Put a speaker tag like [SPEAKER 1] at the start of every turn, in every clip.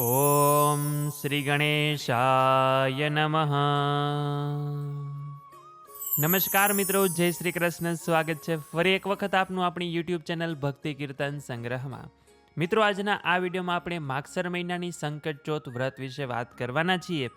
[SPEAKER 1] ઓમ શ્રી ગણેશાય નમઃ. નમસ્કાર મિત્રો, જય શ્રી કૃષ્ણ. સ્વાગત છે ફરી એક વખત આપનું આપણી યુટ્યુબ ચેનલ ભક્તિ કીર્તન સંગ્રહમાં. મિત્રો, આજના આ વિડીયોમાં આપણે માગસર મહિનાની સંકટ ચોથ વ્રત વિશે વાત કરવાના છીએ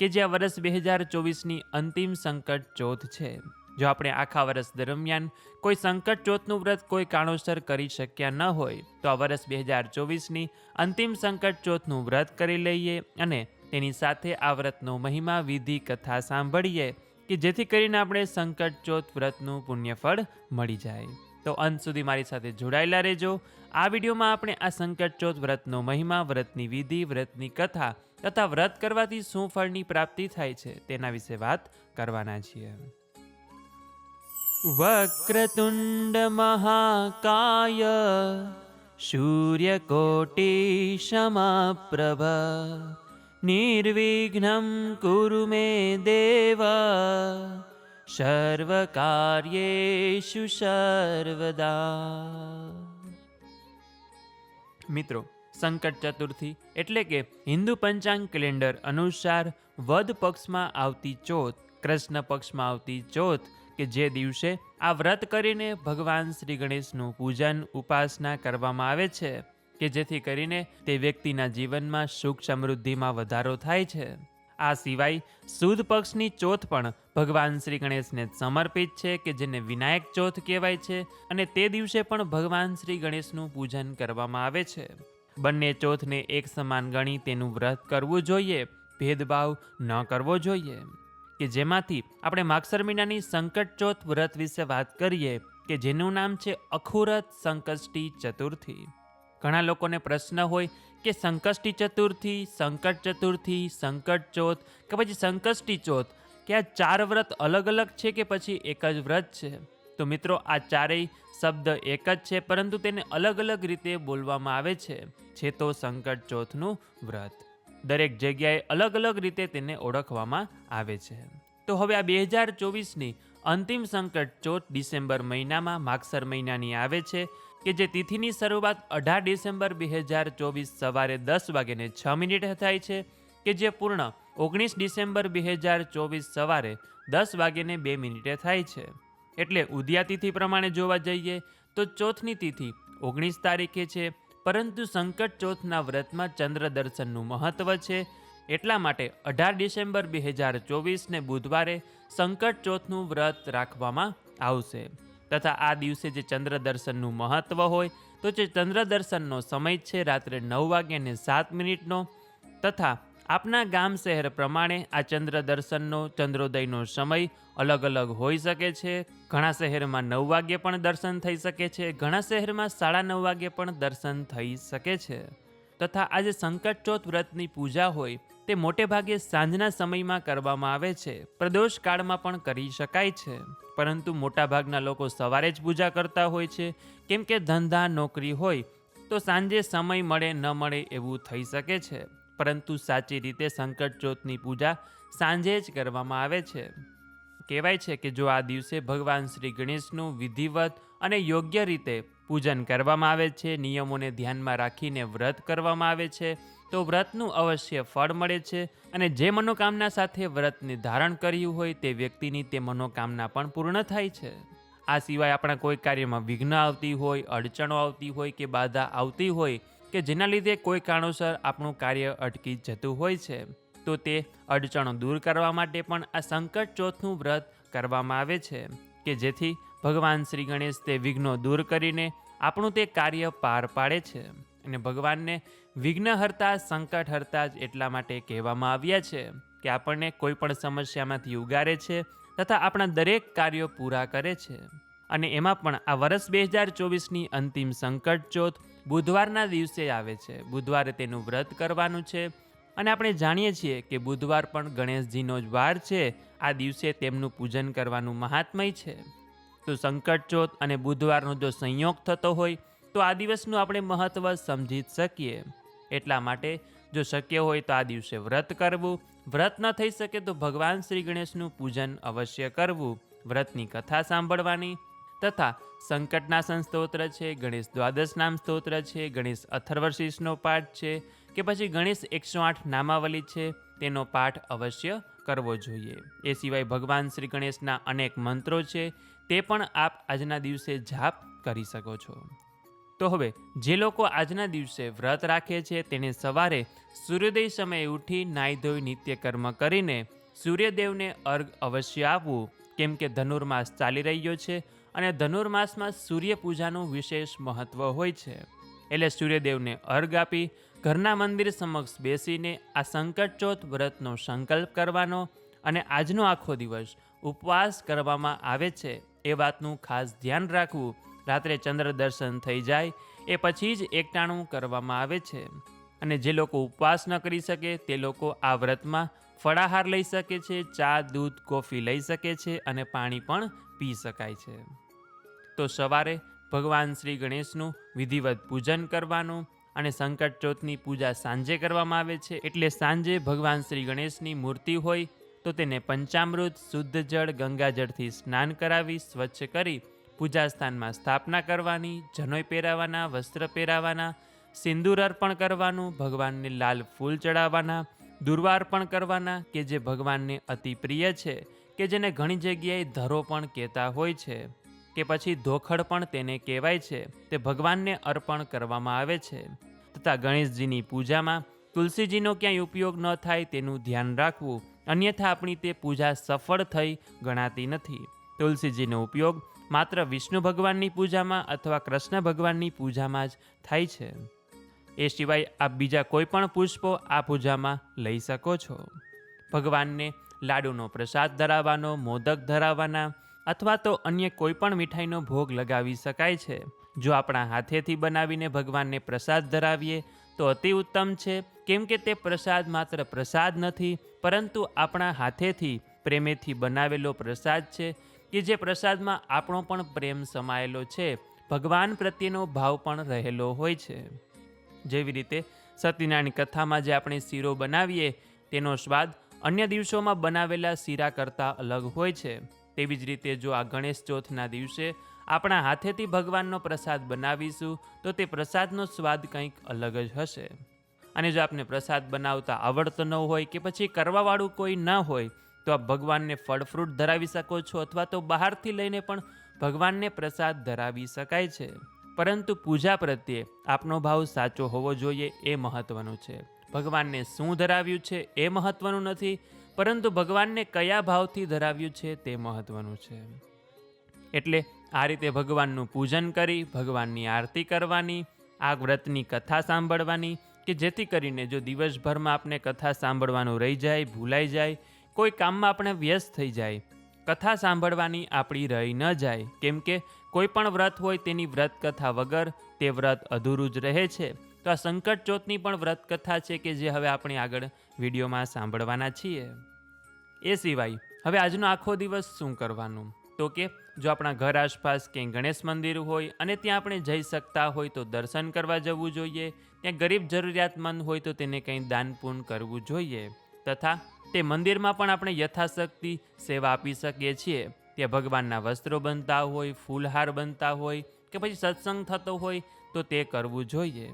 [SPEAKER 1] કે જે આ વર્ષ બે હજાર ચોવીસની અંતિમ સંકટ ચોથ છે. જો આપણે આખા વર્ષ દરમિયાન કોઈ સંકટ ચોથનું વ્રત કોઈ કારણોસર કરી શક્યા ન હોય, તો આ વર્ષ બે હજાર ચોવીસની અંતિમ સંકટ ચોથનું વ્રત કરી લઈએ અને તેની સાથે આ વ્રતનો મહિમા, વિધિ, કથા સાંભળીએ કે જેથી કરીને આપણે સંકટ ચોથ વ્રતનું પુણ્યફળ મળી જાય. તો અંત સુધી મારી સાથે જોડાયેલા રહેજો. આ વિડીયોમાં આપણે આ સંકટ ચોથ વ્રતનો મહિમા, વ્રતની વિધિ, વ્રતની કથા તથા વ્રત કરવાથી શું ફળની પ્રાપ્તિ થાય છે તેના વિશે વાત કરવાના છીએ. વક્રતુંડ મહાકાય સૂર્યકોટિ સમપ્રભ નિર્વિઘ્ન કુરુ મે દેવ સર્વકાર્યેષુ સર્વદા મિત્રો સંકટ ચતુર્થી એટલે કે હિન્દુ પંચાંગ કેલેન્ડર અનુસાર વદ પક્ષમાં આવતી ચોથ કૃષ્ણ પક્ષમાં આવતી ચોથ કે જે દિવસે આ વ્રત કરીને ભગવાન શ્રી ગણેશનું પૂજન, ઉપાસના કરવામાં આવે છે કે જેથી કરીને તે વ્યક્તિના જીવનમાં સુખ સમૃદ્ધિમાં વધારો થાય છે. આ સિવાય સુદ પક્ષની ચોથ પણ ભગવાન શ્રી ગણેશને સમર્પિત છે કે જેને વિનાયક ચોથ કહેવાય છે અને તે દિવસે પણ ભગવાન શ્રી ગણેશનું પૂજન કરવામાં આવે છે. બંને ચોથને એક સમાન ગણી તેનું વ્રત કરવું જોઈએ, ભેદભાવ ન કરવો જોઈએ. કે જેમાંથી આપણે માગસર મહિનાની સંકટ ચોથ વ્રત વિશે વાત કરીએ કે જેનું નામ છે અખુરત સંકષ્ટી ચતુર્થી. ઘણા લોકોને પ્રશ્ન હોય કે સંકષ્ટી ચતુર્થી, સંકટ ચતુર્થી સંકટ ચોથ કે પછી સંકષ્ટી ચોથ, કે આ ચાર વ્રત અલગ અલગ છે કે પછી એક જ વ્રત છે? તો મિત્રો, આ ચારેય શબ્દ એક જ છે, પરંતુ તેને અલગ અલગ રીતે બોલવામાં આવે છે. છે તો સંકટ ચોથનું વ્રત. દરેક જગ્યાએ અલગ અલગ રીતે તેને ઓળખવામાં આવે છે. તો હવે આ બે હજાર ચોવીસની અંતિમ સંકટ ચોથ ડિસેમ્બર મહિનામાં માગસર મહિનાની આવે છે કે જે તિથિની શરૂઆત અઢાર ડિસેમ્બર બે હજાર ચોવીસ સવારે દસ વાગ્યાને છ મિનિટે થાય છે કે જે પૂર્ણ ઓગણીસ ડિસેમ્બર બે હજાર ચોવીસ સવારે દસ વાગ્યાને બે મિનિટે થાય છે. એટલે ઉદ્યા તિથિ પ્રમાણે જોવા જઈએ તો ચોથની તિથિ ઓગણીસ તારીખે છે પરંતુ સંકટ ચોથના વ્રતમાં ચંદ્ર દર્શનનું મહત્વ છે. એટલા માટે અઢાર ડિસેમ્બર બે હજાર ચોવીસને બુધવારે સંકટ ચોથનું વ્રત રાખવામાં આવશે. તથા આ દિવસે જે ચંદ્ર દર્શનનું મહત્વ હોય, તો જે ચંદ્ર દર્શનનો સમય છે રાત્રે નવ વાગ્યાને સાત મિનિટનો તથા આપના ગામ શહેર પ્રમાણે આ ચંદ્ર દર્શનનો ચંદ્રોદયનો સમય અલગ અલગ હોઈ શકે છે. ઘણા શહેરમાં નવ વાગ્યે પણ દર્શન થઈ શકે છે. ઘણા શહેરમાં સાડા નવ વાગ્યે પણ દર્શન થઈ શકે છે. તથા આજે સંકટ ચોથ વ્રતની પૂજા હોય તે મોટે ભાગે સાંજના સમયમાં કરવામાં આવે છે. પ્રદોષ કાળમાં પણ કરી શકાય છે. પરંતુ મોટાભાગના લોકો સવારે જ પૂજા કરતા હોય છે. કેમ કે ધંધા, નોકરી હોય તો સાંજે સમય મળે ન મળે એવું થઈ શકે છે. પરંતુ સાચી રીતે સંકટ પૂજા સાંજે જ કરવામાં આવે છે. કહેવાય છે કે જો આ દિવસે ભગવાન શ્રી ગણેશનું વિધિવત અને યોગ્ય રીતે પૂજન કરવામાં આવે છે, નિયમોને ધ્યાનમાં રાખીને વ્રત કરવામાં આવે છે, તો વ્રતનું અવશ્ય ફળ મળે છે અને જે મનોકામના સાથે વ્રતને ધારણ કર્યું હોય તે વ્યક્તિની તે મનોકામના પણ પૂર્ણ થાય છે. આ સિવાય આપણા કોઈ કાર્યમાં વિઘ્ન આવતી હોય, અડચણો આવતી હોય કે બાધા આવતી હોય કે જેના લીધે કોઈ કારણોસર આપણું કાર્ય અટકી જતું હોય છે, તો તે અડચણો દૂર કરવા માટે પણ આ સંકટ ચોથનું વ્રત કરવામાં આવે છે, કે જેથી ભગવાન શ્રી ગણેશ તે વિઘ્નો દૂર કરીને આપણું તે કાર્ય પાર પાડે છે. અને ભગવાનને વિઘ્નહર્તા સંકટ હરતા જ એટલા માટે કહેવામાં આવ્યા છે કે આપણને કોઈ પણ સમસ્યામાંથી ઉગારે છે તથા આપણા દરેક કાર્યો પૂરા કરે છે. અને એમાં પણ આ વર્ષ બે હજાર ચોવીસની અંતિમ સંકટ ચોથ બુધવારના દિવસે આવે છે. બુધવારે તેનું વ્રત કરવાનું છે અને આપણે જાણીએ છીએ કે બુધવાર પણ ગણેશજીનો જ વાર છે. આ દિવસે તેમનું પૂજન કરવાનું મહાત્મય છે. તો સંકટ ચોથ અને બુધવારનો જો સંયોગ થતો હોય, તો આ દિવસનું આપણે મહત્ત્વ સમજી શકીએ. એટલા માટે જો શક્ય હોય તો આ દિવસે વ્રત કરવું. વ્રત ન થઈ શકે તો ભગવાન શ્રી ગણેશનું પૂજન અવશ્ય કરવું. વ્રતની કથા સાંભળવાની. તથા સંકટનાશન સ્તોત્ર છે, ગણેશ દ્વાદશ નામ સ્તોત્ર છે, ગણેશ અથર્વશીષનો પાઠ છે કે પછી ગણેશ એકસો આઠ નામાવલી છે, તેનો પાઠ અવશ્ય કરવો જોઈએ. એ સિવાય ભગવાન શ્રી ગણેશના અનેક મંત્રો છે, તે પણ આપ આજના દિવસે જાપ કરી શકો છો. તો હવે જે લોકો આજના દિવસે વ્રત રાખે છે, તેને સવારે સૂર્યોદય સમયે ઉઠી નાહી ધોઈ નિત્યકર્મ કરીને સૂર્યદેવને અર્ઘ અવશ્ય આપવું. કેમ કે ધનુર્માસ ચાલી રહ્યો છે અને ધનુર્માસમાં સૂર્યપૂજાનું વિશેષ મહત્ત્વ હોય છે. એટલે સૂર્યદેવને અર્ઘ આપી ઘરના મંદિર સમક્ષ બેસીને આ સંકટચોથ વ્રતનો સંકલ્પ કરવાનો અને આજનો આખો દિવસ ઉપવાસ કરવામાં આવે છે એ વાતનું ખાસ ધ્યાન રાખવું. રાત્રે ચંદ્ર દર્શન થઈ જાય એ પછી જ એકટાણું કરવામાં આવે છે. અને જે લોકો ઉપવાસ ન કરી શકે તે લોકો આ વ્રતમાં ફળાહાર લઈ શકે છે, ચા, દૂધ, કોફી લઈ શકે છે અને પાણી પણ પી શકાય છે. તો સવારે ભગવાન શ્રી ગણેશનું વિધિવત પૂજન કરવાનું અને સંકટ ચોથની પૂજા સાંજે કરવામાં આવે છે. એટલે સાંજે ભગવાન શ્રી ગણેશની મૂર્તિ હોય તો તેને પંચામૃત, શુદ્ધ જળ ગંગાજળથી સ્નાન કરાવી, સ્વચ્છ કરી પૂજા સ્થાનમાં સ્થાપના કરવાની, જનોઈ પહેરાવાના, વસ્ત્ર પહેરાવાના, સિંદૂર અર્પણ કરવાનું, ભગવાનને લાલ ફૂલ ચડાવવાના દુર્વા અર્પણ કરવાના કે જે ભગવાનને અતિ પ્રિય છે કે જેને ઘણી જગ્યાએ ધરો પણ કહેતા હોય છે. કે પછી ધોખડ પણ તેને કહેવાય છે. તે ભગવાનને અર્પણ કરવામાં આવે છે. તથા ગણેશજીની પૂજામાં તુલસીજીનો ક્યાંય ઉપયોગ ન થાય તેનું ધ્યાન રાખવું. અન્યથા આપણી તે પૂજા સફળ થઈ ગણાતી નથી. તુલસીજીનો ઉપયોગ માત્ર વિષ્ણુ ભગવાનની પૂજામાં અથવા કૃષ્ણ ભગવાનની પૂજામાં જ થાય છે. એ સિવાય આપ બીજા કોઈ પણ પુષ્પો આ પૂજામાં લઈ શકો છો. ભગવાનને લાડુનો પ્રસાદ ધરાવવાનો, મોદક ધરાવવાના અથવા તો અન્ય કોઈ પણ મીઠાઈનો ભોગ લગાવી શકાય છે. જો આપણા હાથેથી બનાવીને ભગવાનને પ્રસાદ ધરાવીએ, તો અતિ ઉત્તમ છે. કેમ કે તે પ્રસાદ માત્ર પ્રસાદ નથી, પરંતુ આપણા હાથેથી, પ્રેમેથી બનાવેલો પ્રસાદ છે કે જે પ્રસાદમાં આપણો પણ પ્રેમ સમાયેલો છે. ભગવાન પ્રત્યેનો ભાવ પણ રહેલો હોય છે. જેવી રીતે સત્યનારાયણ કથામાં જે આપણે શીરો બનાવીએ, તેનો સ્વાદ અન્ય દિવસોમાં બનાવેલા શીરા કરતાં અલગ હોય છે. તેવી જ રીતે જો આ ગણેશ ચોથના દિવસે આપણા હાથેથી ભગવાનનો પ્રસાદ બનાવીશું, તો તે પ્રસાદનો સ્વાદ કંઈક અલગ જ હશે. અને જો આપને પ્રસાદ બનાવતા આવડતો ન હોય કે પછી કરવાવાળું કોઈ ન હોય, તો આપ ભગવાનને ફળ ફ્રૂટ ધરાવી શકો છો અથવા તો બહારથી લઈને પણ ભગવાનને પ્રસાદ ધરાવી શકાય છે. પરંતુ પૂજા પ્રત્યે આપનો ભાવ સાચો હોવો જોઈએ એ મહત્વનું છે. ભગવાનને શું ધરાવ્યું છે એ મહત્વનું નથી પરંતુ ભગવાનને કયા ભાવથી ધરાવ્યું છે તે મહત્વનું છે. એટલે આ રીતે ભગવાનનું પૂજન કરી, ભગવાનની આરતી કરવાની, આ વ્રતની કથા સાંભળવાની કે જેથી કરીને જો દિવસભરમાં આપણે કથા સાંભળવાનું રહી જાય, ભૂલાઈ જાય, કોઈ કામમાં આપણે વ્યસ્ત થઈ જાય, કથા સાંભળવાની આપણી રહી ન જાય, કેમ કે કોઈ પણ વ્રત હોય તેની વ્રત કથા વગર તે વ્રત અધૂરું જ રહે છે. તો આ સંકટ ચોથની પણ વ્રત કથા છે કે જે હવે આપણે આગળ વિડીયોમાં સાંભળવાના છીએ. એ સિવાય, હવે આજનો આખો દિવસ શું કરવાનું? તો કે, જો આપણા ઘર આસપાસ ક્યાંય ગણેશ મંદિર હોય અને ત્યાં આપણે જઈ શકતા હોય તો દર્શન કરવા જવું જોઈએ, ત્યાં ગરીબ જરૂરિયાતમંદ હોય તો તેને કંઈ દાન પૂર્ણ કરવું જોઈએ, તથા તે મંદિરમાં પણ આપણે યથાશક્તિ સેવા આપી શકીએ છીએ. ત્યાં ભગવાનના વસ્ત્રો બનતા હોય, ફૂલહાર બનતા હોય કે પછી સત્સંગ થતો હોય તો તે કરવું જોઈએ.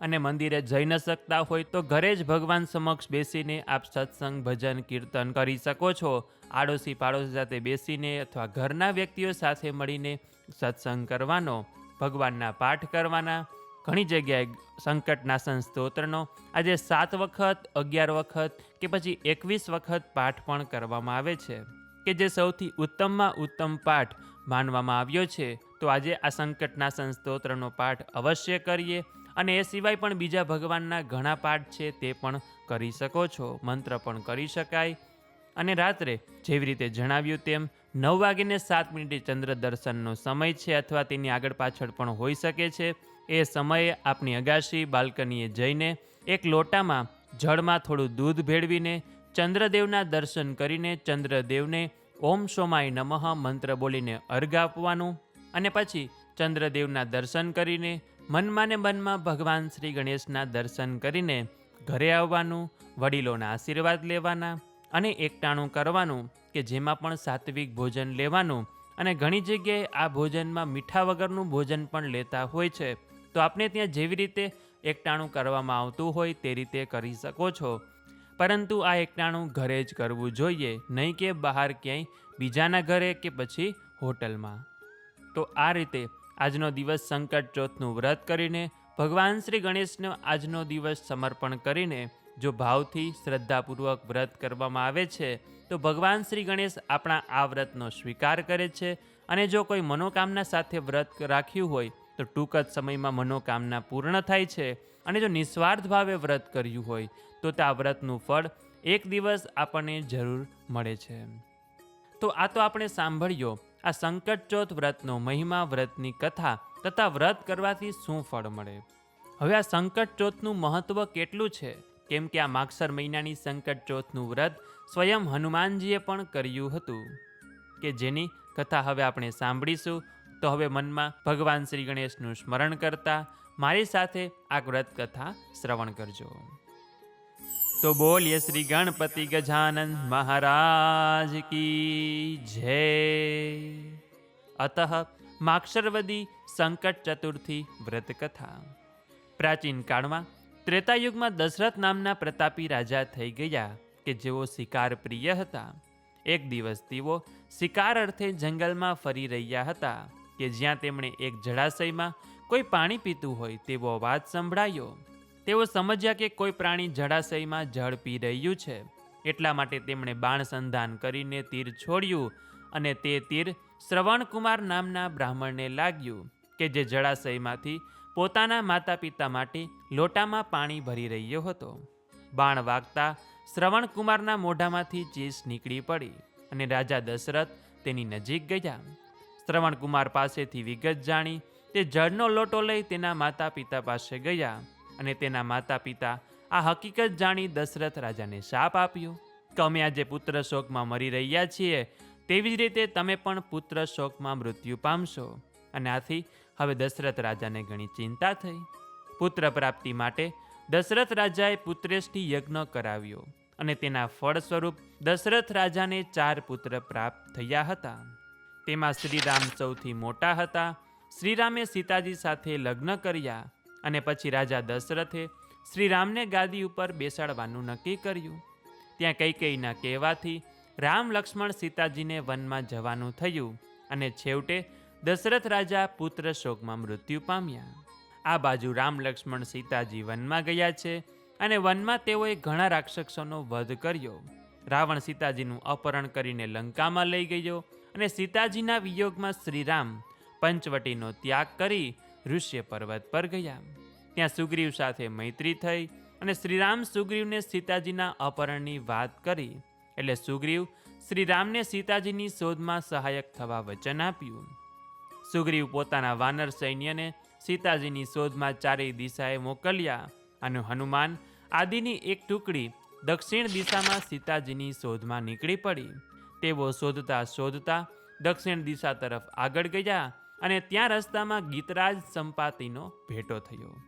[SPEAKER 1] અને મંદિરે જઈ ન શકતા હોય તો ઘરે જ ભગવાન સમક્ષ બેસીને આપ સત્સંગ, ભજન, કીર્તન કરી શકો છો. આડોશી પાડોશી સાથે બેસીને અથવા ઘરના વ્યક્તિઓ સાથે મળીને સત્સંગ કરવાનો, ભગવાનના પાઠ કરવાના, ઘણી જગ્યાએ સંકટનાશન સ્તોત્રનો આજે સાત વખત, અગિયાર વખત કે પછી એકવીસ વખત પાઠ પણ કરવામાં આવે છે. કે જે સૌથી ઉત્તમમાં ઉત્તમ પાઠ માનવામાં આવ્યો છે, તો આજે આ સંકટનાશન સ્તોત્રનો પાઠ અવશ્ય કરીએ. અને એ સિવાય પણ બીજા ભગવાનના ઘણા પાઠ છે તે પણ કરી શકો છો, મંત્ર પણ કરી શકાય. અને રાત્રે જેવી રીતે જણાવ્યું તેમ, નવ વાગીને સાત મિનિટે ચંદ્ર દર્શનનો સમય છે અથવા તેની આગળ પાછળ પણ હોઈ શકે છે. એ સમયે આપની અગાશી બાલ્કનીએ જઈને એક લોટામાં જળમાં થોડું દૂધ ભેળવીને ચંદ્રદેવના દર્શન કરીને ચંદ્રદેવને ઓમ સોમાય નમઃ મંત્ર બોલીને અર્ઘ આપવાનું અને પછી ચંદ્રદેવના દર્શન કરીને મનમાં ને મનમાં ભગવાન શ્રી ગણેશના દર્શન કરીને ઘરે આવવાનું, વડીલોના આશીર્વાદ લેવાના અને એકટાણું કરવાનું કે જેમાં પણ સાત્વિક ભોજન લેવાનું અને ઘણી જગ્યાએ આ ભોજનમાં મીઠા વગરનું ભોજન પણ લેતા હોય છે. તો આપને ત્યાં જેવી રીતે એકટાણું કરવામાં આવતું હોય તે રીતે કરી શકો છો. પરંતુ આ એકટાણું ઘરે જ કરવું જોઈએ, નહીં કે બહાર ક્યાંય, બીજાના ઘરે કે પછી હોટલમાં. તો આ રીતે આજનો દિવસ સંકટ ચોથનું વ્રત કરીને, ભગવાન શ્રી ગણેશનો આજનો દિવસ સમર્પણ કરીને, જો ભાવથી શ્રદ્ધાપૂર્વક વ્રત કરવામાં આવે છે, તો ભગવાન શ્રી ગણેશ આપણા આ વ્રતનો સ્વીકાર કરે છે અને જો કોઈ મનોકામના સાથે વ્રત રાખ્યું હોય, તો ટૂંક જ સમયમાં મનોકામના પૂર્ણ થાય છે અને જો નિસ્વાર્થ ભાવે વ્રત કર્યું હોય, તો તે આ વ્રતનું ફળ એક દિવસ આપણને જરૂર મળે છે. તો આ તો આપણે સાંભળ્યો આ સંકટચોથ વ્રતનો મહિમા વ્રતની કથા તથા વ્રત કરવાથી શું ફળ મળે? હવે આ સંકટચોથનું મહત્ત્વ કેટલું છે? કેમ કે આ માગસર મહિનાની સંકટચોથનું વ્રત સ્વયં હનુમાનજીએ પણ કર્યું હતું. કે જેની કથા હવે આપણે સાંભળીશું, તો હવે મનમાં ભગવાન શ્રી ગણેશનું સ્મરણ કરતા મારી સાથે આ વ્રત કથા શ્રવણ કરજો. તો બોલીએ શ્રી ગણપતિ ગજાનંદ મહારાજ કી જય. અત માક્ષરવદી સંકટ ચતુર્થી વ્રત કથા પ્રાચીન કાળમાં ત્રેતાયુગમાં દશરથ નામના પ્રતાપી રાજા થઈ ગયા કે જેઓ શિકાર પ્રિય હતા. એક દિવસ તેઓ શિકાર અર્થે જંગલમાં ફરી રહ્યા હતા કે જ્યાં તેમણે એક જળાશયમાં કોઈ પાણી પીતું હોય તેવો અવાજ સંભળાયો. તેઓ સમજ્યા કે કોઈ પ્રાણી જળાશયમાં જળ પી રહ્યું છે. એટલા માટે તેમણે બાણ સંધાન કરીને તીર છોડ્યું અને તે તીર શ્રવણકુમાર નામના બ્રાહ્મણને લાગ્યું કે જે જળાશયમાંથી પોતાના માતા પિતા માટે લોટામાં પાણી ભરી રહ્યો હતો. બાણ વાગતા શ્રવણકુમારના મોઢામાંથી ચીસ નીકળી પડી અને રાજા દશરથ તેની નજીક ગયા. શ્રવણકુમાર પાસેથી વિગત જાણી તે જળનો લોટો લઈ તેના માતા પિતા પાસે ગયા. અને તેના માતા પિતા આ હકીકત જાણી દશરથ રાજાને શાપ આપ્યો. કે અમે આજે પુત્ર શોકમાં મરી રહ્યા છીએ, તેવી જ રીતે તમે પણ પુત્ર શોકમાં મૃત્યુ પામશો. અને આથી હવે દશરથ રાજાને ઘણી ચિંતા થઈ. પુત્ર પ્રાપ્તિ માટે દશરથ રાજાએ પુત્રેષ્ઠી યજ્ઞ કરાવ્યો અને તેના ફળ સ્વરૂપ દશરથ રાજાને ચાર પુત્ર પ્રાપ્ત થયા હતા. તેમાં શ્રીરામ સૌથી મોટા હતા. શ્રીરામે સીતાજી સાથે લગ્ન કર્યા. અને પછી રાજા દશરથે શ્રીરામને ગાદી ઉપર બેસાડવાનું નક્કી કર્યું. ત્યાં કૈકેયીના કહેવાથી રામ લક્ષ્મણ સીતાજીને વનમાં જવાનું થયું અને છેવટે દશરથ રાજા પુત્ર શોકમાં મૃત્યુ પામ્યા. આ બાજુ રામ લક્ષ્મણ સીતાજી વનમાં ગયા છે અને વનમાં તેઓએ ઘણા રાક્ષસોનો વધ કર્યો. રાવણ સીતાજીનું અપહરણ કરીને લંકામાં લઈ ગયો અને સીતાજીના વિયોગમાં શ્રીરામ પંચવટીનો ત્યાગ કરી ઋષ્ય પર્વત પર ગયા. ત્યાં સુગ્રીવ સાથે મૈત્રી થઈ અને શ્રીરામ સુગ્રીવને સીતાજીના અપહરણની વાત કરી. એટલે સુગ્રીવ શ્રીરામને સીતાજીની શોધમાં સહાયક થવા વચન આપ્યું. સુગ્રીવ પોતાના વાનર સૈન્યને સીતાજીની શોધમાં ચારેય દિશાએ મોકલ્યા અને હનુમાન આદિની એક ટુકડી દક્ષિણ દિશામાં સીતાજીની શોધમાં નીકળી પડી. તેઓ શોધતા શોધતા દક્ષિણ દિશા તરફ આગળ ગયા અને ત્યાં રસ્તામાં ગીતરાજ સંપાતિનો ભેટો થયો.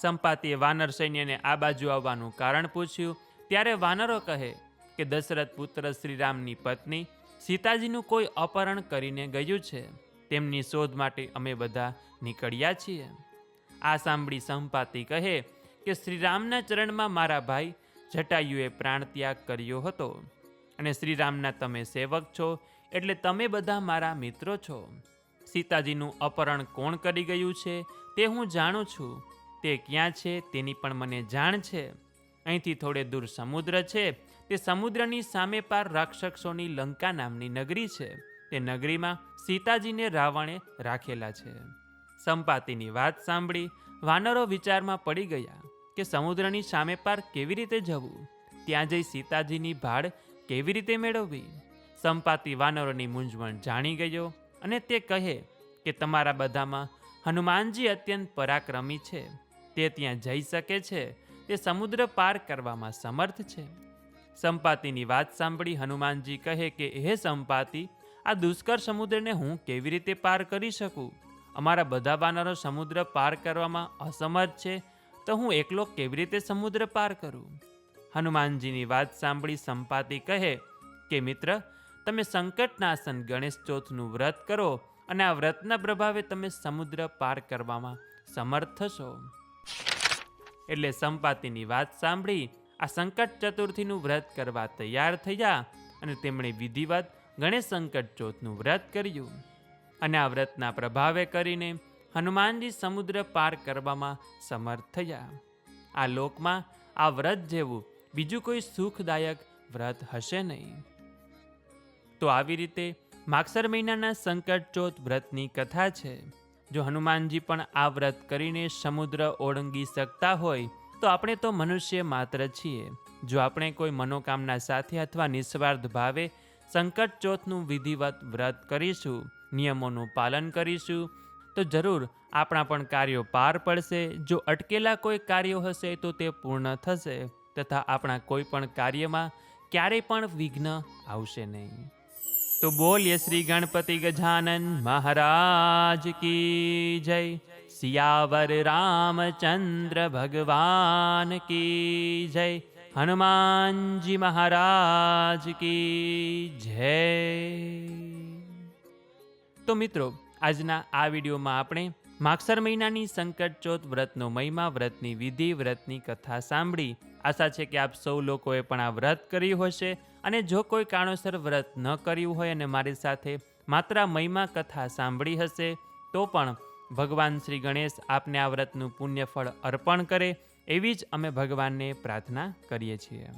[SPEAKER 1] સંપાતિએ વાનર સૈન્યને આ બાજુ આવવાનું કારણ પૂછ્યું. ત્યારે વાનરો કહે કે દશરથ પુત્ર શ્રીરામની પત્ની સીતાજીનું કોઈ અપહરણ કરીને ગયું છે. તેમની શોધ માટે અમે બધા નીકળ્યા છીએ. આ સાંભળી સંપાતિ કહે કે શ્રીરામના ચરણમાં મારા ભાઈ જટાયુએ પ્રાણ ત્યાગ કર્યો હતો. અને શ્રીરામના તમે સેવક છો, એટલે તમે બધા મારા મિત્રો છો. સીતાજીનું અપહરણ કોણ કરી ગયું છે તે હું જાણું છું. તે ક્યાં છે તેની પણ મને જાણ છે. અહીંથી થોડે દૂર સમુદ્ર છે. તે સમુદ્રની સામે પાર રાક્ષસોની લંકા નામની નગરી છે. તે નગરીમાં સીતાજીને રાવણે રાખેલા છે. સંપાતિની વાત સાંભળી વાનરો વિચારમાં પડી ગયા કે સમુદ્રની સામે પાર કેવી રીતે જવું? ત્યાં જઈ સીતાજીની ભાડ કેવી રીતે મેળવવી? સંપાતિ વાનરોની મૂંઝવણ જાણી ગયો અને તે કહે કે તમારા બધામાં હનુમાનજી અત્યંત પરાક્રમી છે. તે ત્યાં જઈ શકે છે. તે સમુદ્ર પાર કરવામાં સમર્થ છે. સંપાતિની વાત સાંભળી હનુમાનજી કહે કે, હે સંપાતિ, આ દુષ્કર સમુદ્રને હું કેવી રીતે પાર કરી શકું? અમારા બધા વાનરો સમુદ્ર પાર કરવામાં અસમર્થ છે, તો હું એકલો કેવી રીતે સમુદ્ર પાર કરું? હનુમાનજીની વાત સાંભળી સંપાતિ કહે કે, મિત્ર તમે સંકટનાશન ગણેશ ચોથનું વ્રત કરો અને આ વ્રતના પ્રભાવે તમે સમુદ્ર પાર કરવામાં સમર્થ થશો એટલે સંપાતિની વાત સાંભળી, આ સંકટ ચતુર્થીનું વ્રત કરવા તૈયાર થયા અને તેમણે વિધિવત ગણેશ સંકટ ચોથનું વ્રત કર્યું. અને આ વ્રતના પ્રભાવે કરીને હનુમાનજી સમુદ્ર પાર કરવામાં સમર્થ થયા. આ લોકમાં આ વ્રત જેવું બીજું કોઈ સુખદાયક વ્રત હશે નહીં. તો આવી રીતે માગસર મહિનાના સંકટ ચોથ વ્રતની કથા છે. જો હનુમાનજી પણ આ વ્રત કરીને સમુદ્ર ઓળંગી શકતા હોય, તો આપણે તો મનુષ્ય માત્ર છીએ. જો આપણે કોઈ મનોકામના સાથે અથવા નિસ્વાર્થ ભાવે સંકટ ચોથનું વિધિવત વ્રત કરીશું, નિયમોનું પાલન કરીશું, તો જરૂર આપણા પણ કાર્યો પાર પડશે. જો અટકેલા કોઈ કાર્યો હશે, તો તે પૂર્ણ થશે, તથા આપણા કોઈ પણ કાર્યમાં ક્યારેય પણ વિઘ્ન આવશે નહીં. તો બોલીએ શ્રી ગણપતિ ગજાનન મહારાજ કી જય. સિયાવર રામચંદ્ર ભગવાન કી જય. હનુમાનજી મહારાજ કી જય. તો મિત્રો, આજના આ વિડીયોમાં આપણે માગસર મહિનાની સંકટ ચોથ વ્રતનો મહિમા, વ્રતની વિધિ, વ્રતની કથા સાંભળી. આશા છે કે આપ સૌ લોકોએ પણ આ વ્રત કર્યું હશે અને જો કોઈ કારણોસર વ્રત ન કર્યું હોય અને મારી સાથે માત્ર મહિમા કથા સાંભળી હશે, તો પણ ભગવાન શ્રી ગણેશ આપને આ વ્રતનું પુણ્યફળ અર્પણ કરે એવી જ અમે ભગવાનને પ્રાર્થના કરીએ છીએ.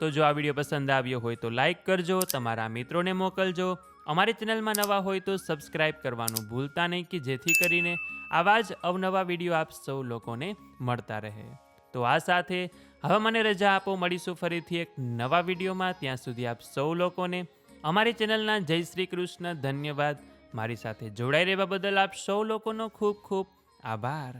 [SPEAKER 1] તો જો આ વીડિયો પસંદ આવ્યો હોય તો લાઈક કરજો, તમારા મિત્રોને મોકલજો અમારી ચેનલમાં નવા હોય તો સબસ્ક્રાઇબ કરવાનું ભૂલતા નહીં કે જેથી કરીને આવા જ અવનવા વીડિયો આપ સૌ લોકોને મળતા રહે. તો આ સાથે હવે મને રજા આપો, મળીશું ફરીથી એક નવા વિડીયોમાં. ત્યાં સુધી આપ સૌ લોકોને અમારી ચેનલના જય શ્રી કૃષ્ણ ધન્યવાદ. મારી સાથે જોડાઈ રહેવા બદલ આપ સૌ લોકોનો ખૂબ ખૂબ આભાર.